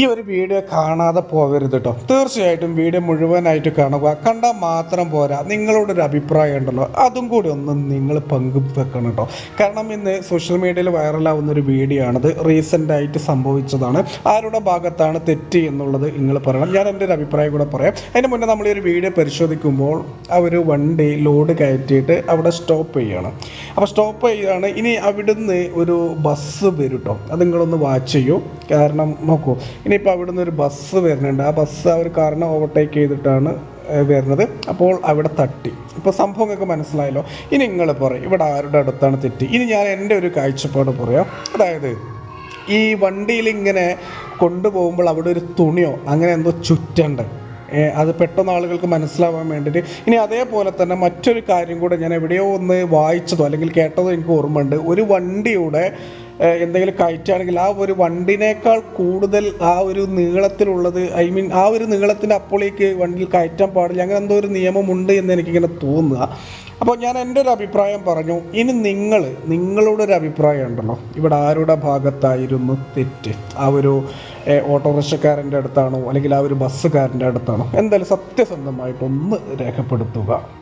ഈ ഒരു വീഡിയോ കാണാതെ പോകരുത് കേട്ടോ. തീർച്ചയായിട്ടും വീഡിയോ മുഴുവനായിട്ട് കാണുക. കണ്ടാൽ മാത്രം പോരാ. നിങ്ങളുടെ ഒരു അഭിപ്രായം ഉണ്ടല്ലോ. അതും കൂടി ഒന്ന് നിങ്ങൾ പങ്കുവെക്കണം കേട്ടോ. കാരണം ഇന്ന് സോഷ്യൽ മീഡിയയിൽ വൈറലാവുന്ന ഒരു വീഡിയോ ആണത്. റീസെന്റായിട്ട് സംഭവിച്ചതാണ്. ആരുടെ ഭാഗത്താണ് തെറ്റ് എന്നുള്ളത് നിങ്ങൾ പറയണം. ഞാൻ എന്റെ ഒരു അഭിപ്രായം കൂടെ പറയാം. അതിന് മുന്നേ നമ്മൾ ഈ ഒരു വീഡിയോ പരിശോധിക്കുമ്പോൾ അവർ വണ്ടി ലോഡ് കയറ്റിയിട്ട് അവിടെ സ്റ്റോപ്പ് ചെയ്യണം. അപ്പോൾ സ്റ്റോപ്പ് ചെയ്യുകയാണ് ഇനി അവിടുന്ന് ഒരു ബസ് വരും കേട്ടോ. അത് നിങ്ങളൊന്ന് വാച്ച് ചെയ്യൂ. കാരണം നോക്കൂ ഇനിയിപ്പോൾ അവിടുന്ന് ഒരു ബസ് വരുന്നുണ്ട്. ആ ബസ് ആ ഒരു കാറിനെ ഓവർടേക്ക് ചെയ്തിട്ടാണ് വരുന്നത്. അപ്പോൾ അവിടെ തട്ടി. ഇപ്പോൾ സംഭവങ്ങൾക്ക് മനസ്സിലായല്ലോ. ഇനി നിങ്ങൾ പറയും. ഇവിടെ ആരുടെ അടുത്താണ് തെറ്റി? ഇനി ഞാൻ എന്റെ ഒരു കാഴ്ചപ്പാട് പറയാം. അതായത് ഈ വണ്ടിയിൽ ഇങ്ങനെ കൊണ്ടുപോകുമ്പോൾ അവിടെ ഒരു തുണിയോ അങ്ങനെ എന്തോ ചുറ്റണ്ട്. അത് പെട്ടെന്ന് ആളുകൾക്ക് മനസ്സിലാവാൻ വേണ്ടിയിട്ട്. ഇനി അതേപോലെ തന്നെ മറ്റൊരു കാര്യം കൂടെ ഞാൻ എവിടെയോ ഒന്ന് വായിച്ചതോ അല്ലെങ്കിൽ കേട്ടതോ എനിക്ക് ഓർമ്മയുണ്ട്. ഒരു വണ്ടിയുടെ എന്തെങ്കിലും കയറ്റുകയാണെങ്കിൽ ആ ഒരു വണ്ടിനേക്കാൾ കൂടുതൽ ആ ഒരു നീളത്തിലുള്ളത് ഐ മീൻ ആ ഒരു നീളത്തിന്റെ അപ്പോളേക്ക് വണ്ടിയിൽ കയറ്റാൻ പാടില്ല. അങ്ങനെ എന്തോ ഒരു നിയമമുണ്ട് എന്ന് എനിക്കിങ്ങനെ തോന്നുക. അപ്പോൾ ഞാൻ എന്റെ ഒരു അഭിപ്രായം പറഞ്ഞു. ഇനി നിങ്ങൾ നിങ്ങളുടെ ഒരു അഭിപ്രായം ഉണ്ടല്ലോ. ഇവിടെ ആരുടെ ഭാഗത്തായിരുന്നു തെറ്റ്? ആ ഒരു ഓട്ടോറിക്ഷക്കാരന്റെ അടുത്താണോ? അല്ലെങ്കിൽ ആ ഒരു ബസ്സുകാരന്റെ അടുത്താണോ? എന്തായാലും സത്യസന്ധമായിട്ടൊന്ന് രേഖപ്പെടുത്തുക.